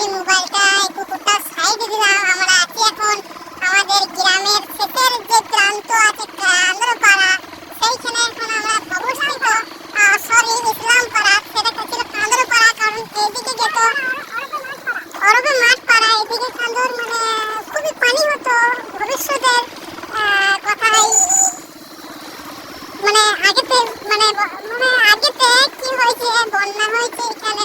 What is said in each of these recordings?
ধরি মোবাইলটা কুকুরটা সাইডে দিলাম। আমরা আছি এখন আমাদের গ্রামের শেষের যে প্রান্ত আছে কান্দ্রপাড়া সেইখানে এখন আমরা ভবসান্ত সরি ইসলাম পাড়া সেটা ছিল কান্দ্রপাড়া, কারণ এইদিকে যেত অরবে মাঠ পাড়া এইদিকে কান্দর মানে খুবই পানি হতো ভবিষ্যতের কথা মানে আগেতে মানে মানে আগেতে কি হয়েছে, বন্যা হয়েছে এখানে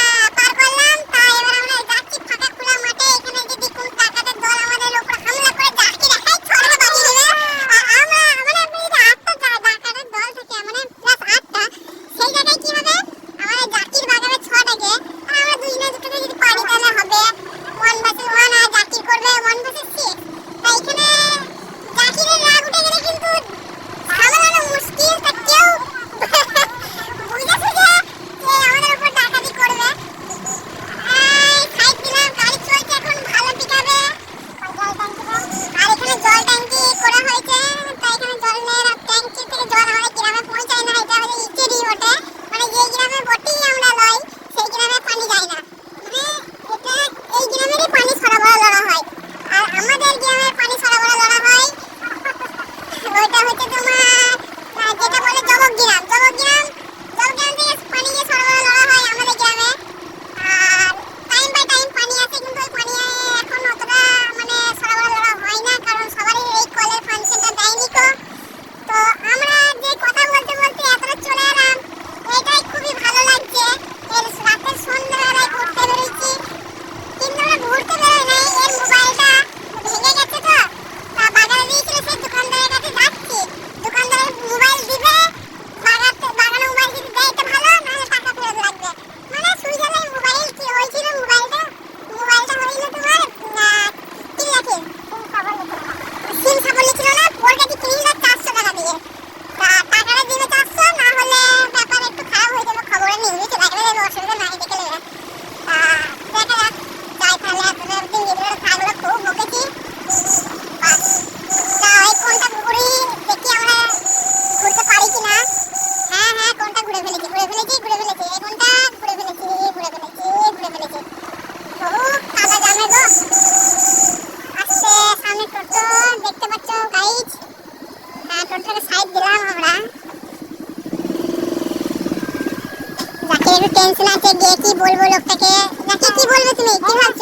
একটু টেনশন আছে, গিয়ে কি বলব লোকটাকে? নাকি কি বলবে তুমি? কি ভাবছ?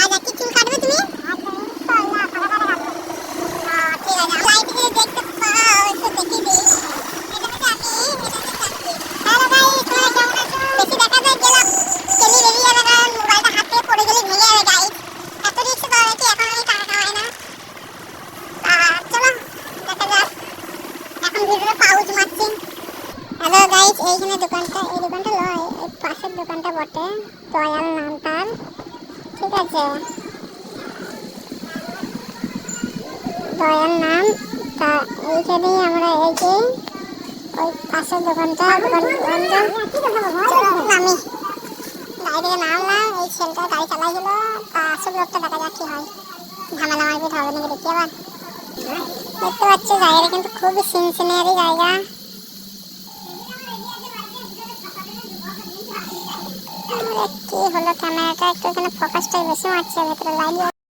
আজ কিছু গাইজ এইখানে দোকানটা, এই দোকানটা লয়, এই পাশের দোকানটা বটে, দয়াল নাম তার ঠিক আছে। দয়াল নাম, তা এইখানেই আমরা এই ওই পাশের দোকানটা নামি। গাড়ি থেকে নামলাম, এই ছেলেটা গাড়ি চালাইছিল, তা আসল লোকটা দেখা যাক কি হয়। ঝামেলা মারপিট হবে নাকি দেখি আবার। দেখতে পাচ্ছি, জায়গাটা কিন্তু খুবই সিনসিনারি জায়গা। কি হলো ক্যামেরাটা একটু এখানে ফোকাসটাই বেশি মারছে ভিতরে লাইট